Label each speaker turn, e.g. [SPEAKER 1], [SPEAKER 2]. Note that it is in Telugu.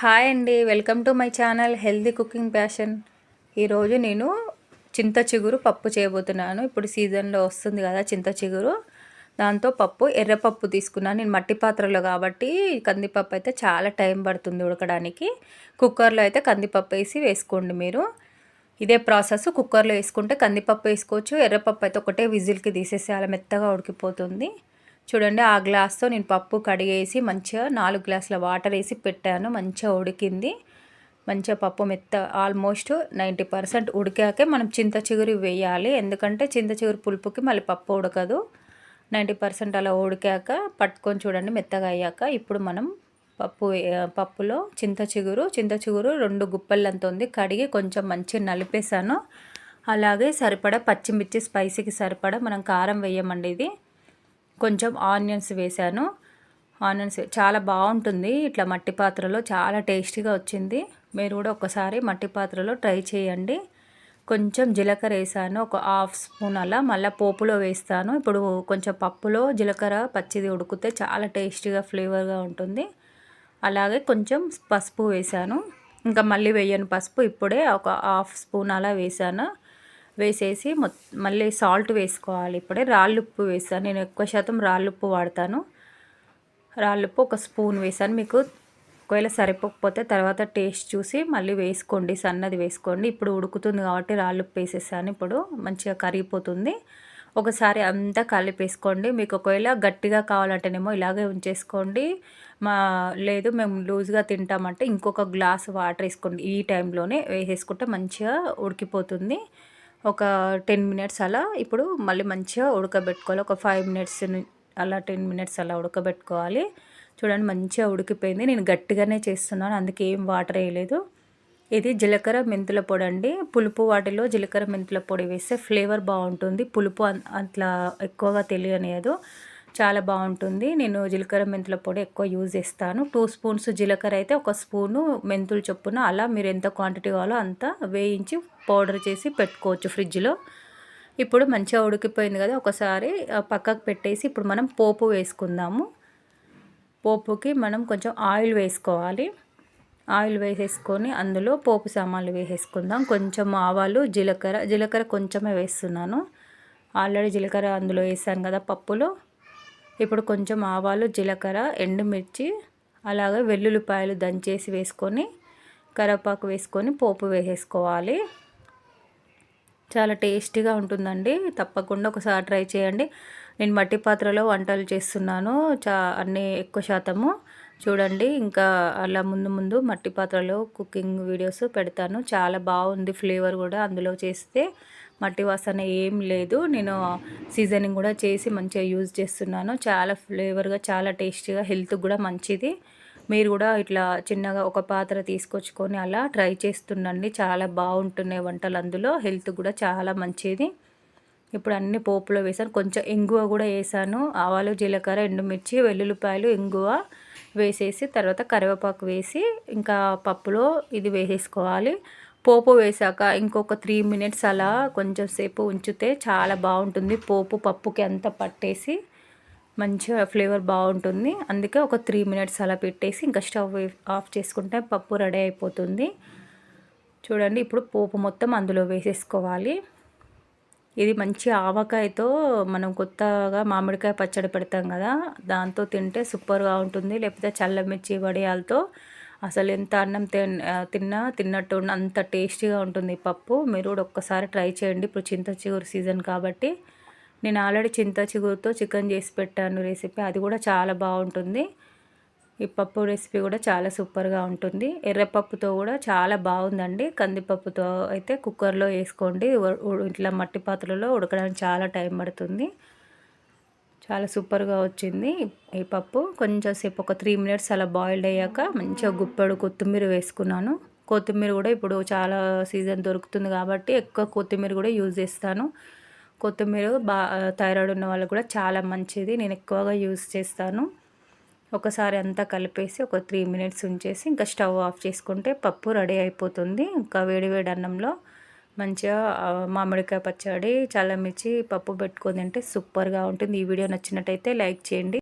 [SPEAKER 1] హాయ్ అండి. Welcome to my channel healthy cooking passion. ఈరోజు నేను చింత చిగురు పప్పు చేయబోతున్నాను. ఇప్పుడు సీజన్లో వస్తుంది కదా చింత చిగురు. దాంతో పప్పు ఎర్రపప్పు తీసుకున్నాను. నేను మట్టి పాత్రలో కాబట్టి కందిపప్పు అయితే చాలా టైం పడుతుంది ఉడకడానికి. కుక్కర్లో అయితే కందిపప్పు వేసి వేసుకోండి మీరు. ఇదే ప్రాసెస్. కుక్కర్లో వేసుకుంటే కందిపప్పు వేసుకోవచ్చు. ఎర్రపప్పు అయితే ఒకటే విజిల్కి తీసేసేయాలి మెత్తగా ఉడికిపోతుంది. చూడండి ఆ గ్లాస్తో నేను పప్పు కడిగేసి మంచిగా నాలుగు గ్లాసుల వాటర్ వేసి పెట్టాను. మంచిగా ఉడికింది. మంచిగా పప్పు మెత్త ఆల్మోస్ట్ నైంటీ పర్సెంట్ ఉడికాకే మనం చింత చిగురు వేయాలి. ఎందుకంటే చింత చిగురు పులుపుకి మళ్ళీ పప్పు ఉడకదు. నైంటీ పర్సెంట్ అలా ఉడికాక పట్టుకొని చూడండి మెత్తగా అయ్యాక ఇప్పుడు మనం పప్పు పప్పులో చింత చిగురు చింత చిగురు రెండు గుప్పలంత ఉంది. కడిగి కొంచెం మంచిగా నలిపేసాను అలాగే సరిపడా పచ్చిమిర్చి స్పైసీకి సరిపడా మనం కారం వేయమండి ఇది. కొంచెం ఆనియన్స్ వేశాను ఆనియన్స్ చాలా బాగుంటుంది. ఇట్లా మట్టి పాత్రలో చాలా టేస్టీగా వచ్చింది. మీరు కూడా ఒకసారి మట్టి పాత్రలో ట్రై చేయండి. కొంచెం జీలకర్ర వేసాను. ఒక హాఫ్ స్పూన్ అలా మళ్ళీ పోపులో వేస్తాను. ఇప్పుడు కొంచెం పప్పులో జీలకర్ర పచ్చిది ఉడికితే చాలా టేస్టీగా ఫ్లేవర్గా ఉంటుంది. అలాగే కొంచెం పసుపు వేసాను. ఇంకా మళ్ళీ వేయను పసుపు ఇప్పుడే ఒక హాఫ్ స్పూన్ అలా వేసాను. వేసేసి మళ్ళీ సాల్ట్ వేసుకోవాలి ఇప్పుడే. రాళ్ళుప్పు వేసాను. నేను ఎక్కువ శాతం రాళ్ళుప్పు వాడతాను. రాళ్ళుప్పు ఒక స్పూన్ వేసాను. మీకు ఒకవేళ సరిపోకపోతే తర్వాత టేస్ట్ చూసి మళ్ళీ వేసుకోండి. సన్నది వేసుకోండి. ఇప్పుడు ఉడుకుతుంది కాబట్టి రాళ్ళుప్పు వేసేసాను ఇప్పుడు. మంచిగా కరిగిపోతుంది. ఒకసారి అంతా కలిపేసుకోండి. మీకు ఒకవేళ గట్టిగా కావాలంటేనేమో ఇలాగే ఉంచేసుకోండి. మా లేదు మేము లూజ్గా తింటామంటే ఇంకొక గ్లాస్ వాటర్ వేసుకోండి. ఈ టైంలోనే వేసేసుకుంటే మంచిగా ఉడికిపోతుంది. ఒక టెన్ మినిట్స్ అలా ఇప్పుడు మళ్ళీ మంచిగా ఉడకబెట్టుకోవాలి. ఒక ఫైవ్ మినిట్స్ అలా టెన్ మినిట్స్ అలా ఉడకబెట్టుకోవాలి. చూడండి మంచిగా ఉడికిపోయింది. నేను గట్టిగానే చేస్తున్నాను. అందుకే ఏం వాటర్ వేయలేదు. ఇది జీలకర్ర మెంతుల పొడి అండి. పులుపు వాటిలో జీలకర్ర మెంతుల పొడి వేస్తే ఫ్లేవర్ బాగుంటుంది. పులుపు అట్లా ఎక్కువగా తెలియనియదు. చాలా బాగుంటుంది. నేను జీలకర్ర మెంతుల పొడి ఎక్కువ యూజ్ చేస్తాను. టూ స్పూన్స్ జీలకర్ర అయితే ఒక స్పూను మెంతులు చొప్పున అలా మీరు ఎంత క్వాంటిటీ కావాలో అంత వేయించి పౌడర్ చేసి పెట్టుకోవచ్చు ఫ్రిడ్జ్లో. ఇప్పుడు మంచిగా ఉడికిపోయింది కదా ఒకసారి పక్కకు పెట్టేసి ఇప్పుడు మనం పోపు వేసుకుందాము. పోపుకి మనం కొంచెం ఆయిల్ వేసుకోవాలి. ఆయిల్ వేసేసుకొని అందులో పోపు సామాన్లు వేసేసుకుందాం. కొంచెం ఆవాలు జీలకర్ర జీలకర్ర కొంచెమే వేస్తున్నాను. ఆల్రెడీ జీలకర్ర అందులో వేసాను కదా పప్పులో. ఇప్పుడు కొంచెం ఆవాలు జీలకర్ర ఎండుమిర్చి అలాగే వెల్లుల్లిపాయలు దంచేసి వేసుకొని కరివేపాకు వేసుకొని పోపు వేసేసుకోవాలి. చాలా టేస్టీగా ఉంటుందండి. తప్పకుండా ఒకసారి ట్రై చేయండి. నేను మట్టి పాత్రలో వంటలు చేస్తున్నాను. చా అన్నీ ఎక్కువ శాతము. చూడండి ఇంకా అలా ముందు ముందు మట్టి పాత్రలో కుకింగ్ వీడియోస్ పెడతాను. చాలా బాగుంది ఫ్లేవర్ కూడా అందులో చేస్తే. మట్టి వాసన ఏం లేదు. నేను సీజనింగ్ కూడా చేసి మంచిగా యూజ్ చేస్తున్నాను. చాలా ఫ్లేవర్గా చాలా టేస్టీగా హెల్త్ కూడా మంచిది. మీరు కూడా ఇట్లా చిన్నగా ఒక పాత్ర తీసుకొచ్చుకొని అలా ట్రై చేస్తుండండి. చాలా బాగుంటున్నాయి వంటలు అందులో. హెల్త్ కూడా చాలా మంచిది. ఇప్పుడు అన్ని పోపులో వేసాను. కొంచెం ఇంగువ కూడా వేసాను. ఆవాలు జీలకర్ర ఎండుమిర్చి వెల్లుల్లిపాయలు ఇంగువ వేసేసి తర్వాత కరివేపాకు వేసి ఇంకా పప్పులో ఇది వేసేసుకోవాలి. పోపు వేసాక ఇంకొక త్రీ మినిట్స్ అలా కొంచెం సేపు ఉంచితే చాలా బాగుంటుంది. పోపు పప్పుకి అంతా పట్టేసి మంచిగా ఫ్లేవర్ బాగుంటుంది. అందుకే ఒక త్రీ మినిట్స్ అలా పెట్టేసి ఇంకా స్టవ్ ఆఫ్ చేసుకుంటే పప్పు రెడీ అయిపోతుంది. చూడండి ఇప్పుడు పోపు మొత్తం అందులో వేసేసుకోవాలి. ఇది మంచి ఆవకాయతో మనం కొత్తగా మామిడికాయ పచ్చడి పెడతాం కదా దాంతో తింటే సూపర్గా ఉంటుంది. లేకపోతే చల్లమిర్చి వడియాలతో అసలు ఎంత అన్నం తిన్నా తిన్నట్టు అంత టేస్టీగా ఉంటుంది పప్పు. మీరు కూడా ఒక్కసారి ట్రై చేయండి. ఇప్పుడు చింత చిగురు సీజన్ కాబట్టి నేను ఆల్రెడీ చింత చిగురుతో చికెన్ చేసి పెట్టాను రెసిపీ. అది కూడా చాలా బాగుంటుంది. ఈ పప్పు రెసిపీ కూడా చాలా సూపర్గా ఉంటుంది. ఎర్రపప్పుతో కూడా చాలా బాగుందండి. కందిపప్పుతో అయితే కుక్కర్లో వేసుకోండి. ఇట్లా మట్టి పాత్రలో ఉడకడానికి చాలా టైం పడుతుంది. చాలా సూపర్గా వచ్చింది ఈ పప్పు. కొంచెం సేపు ఒక త్రీ మినిట్స్ అలా బాయిల్డ్ అయ్యాక మంచిగా గుప్పెడు కొత్తిమీర వేసుకున్నాను. కొత్తిమీర కూడా ఇప్పుడు చాలా సీజన్ దొరుకుతుంది కాబట్టి ఎక్కువ కొత్తిమీర కూడా యూజ్ చేస్తాను. కొత్తిమీర బా థైరాయిడ్ ఉన్న వాళ్ళకి కూడా చాలా మంచిది. నేను ఎక్కువగా యూజ్ చేస్తాను. ఒకసారి అంతా కలిపేసి ఒక త్రీ మినిట్స్ ఉంచేసి ఇంకా స్టవ్ ఆఫ్ చేసుకుంటే పప్పు రెడీ అయిపోతుంది. ఇంకా వేడి వేడి అన్నంలో మంచిగా మామిడికాయ పచ్చడి చల్లమిర్చి పప్పు పెట్టుకొని తింటే సూపర్గా ఉంటుంది. ఈ వీడియో నచ్చినట్టయితే లైక్ చేయండి.